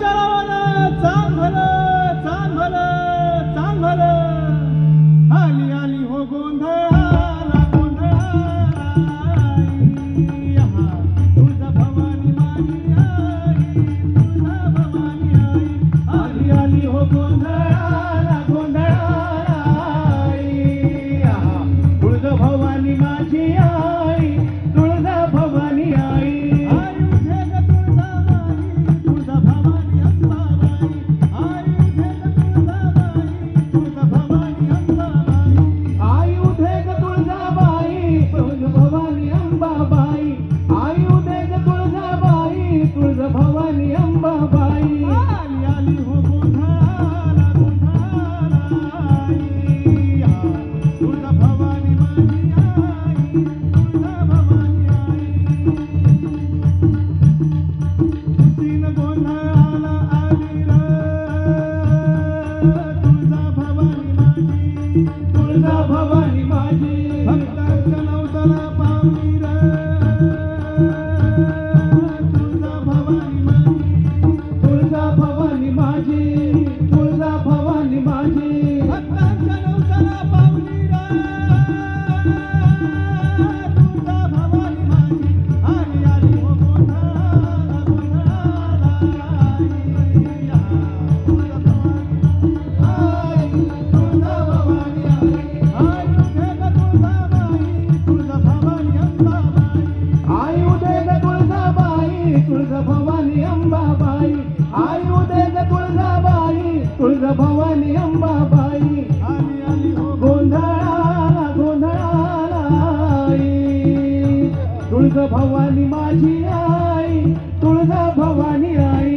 Jalawana. Bhavani Ambabai. गोंधळाला गोंधळालाई तुळज भवानी माझी आई तुळजा भवानी आई.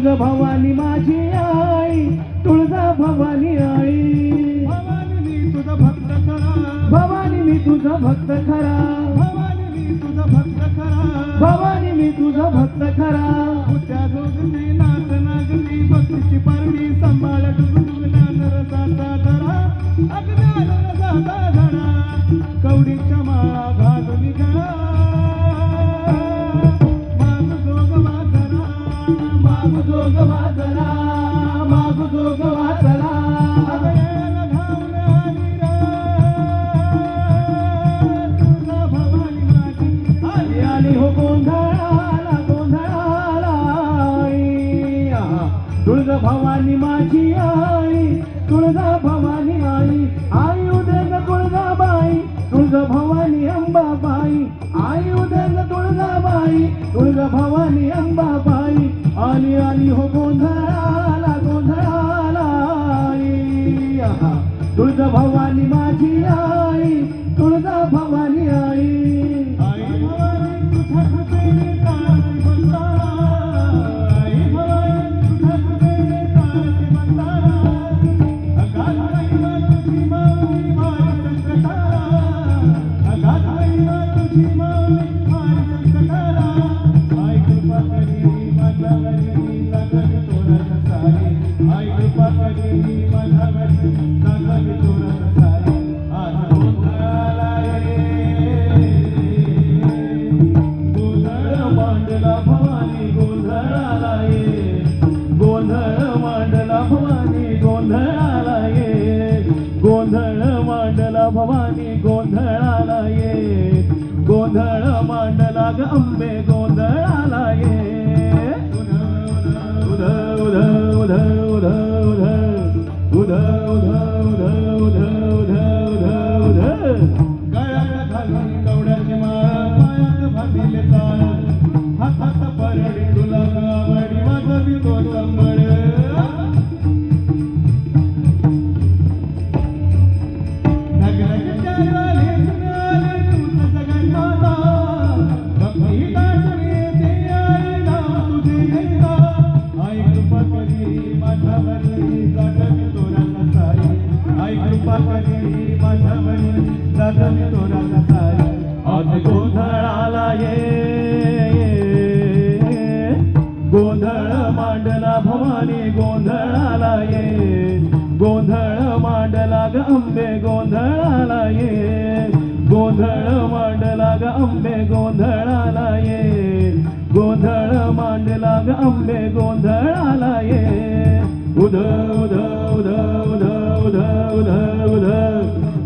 तुळजा भवानी माझी आई तुळजा भवानी आई. भवानी मी तुझा भक्त खरा. भवानी मी तुझा भक्त खरा. भवानी मी तुझा भक्त खरा. भवानी मी तुझा भक्त खरा. उद्या जोगती नाच नागती भक्तीची पारडी सांभाळत जोग वाचला माग जोग वाचला भवानी माझी आई तुळजा भवानी आई. आई उदय तुळजा बाई तुळजा भवानी अंबाबाई. आई उदय तुळजा बाई तुळजा भवानी अंबाबाई. आली आली हो गोंधळाला गोंधळाला आली तुळजा भवानी माझी आ मांडला भवानी गोंधळाला ये गोंधळ मांडला ग अंबे गोंधळाला ये उध उध उध उध उध उध उध उध उध उध उध गोंधळ मांडला भवानी गोंधळाला ये गोंधळ मांडला ग अंबे गोंधळाला ये गोंधळ मांडला ग अंबे गोंधळाला ये गोंधळ मांडला ग अंबे गोंधळाला ये उध उध उध उध उध उध उध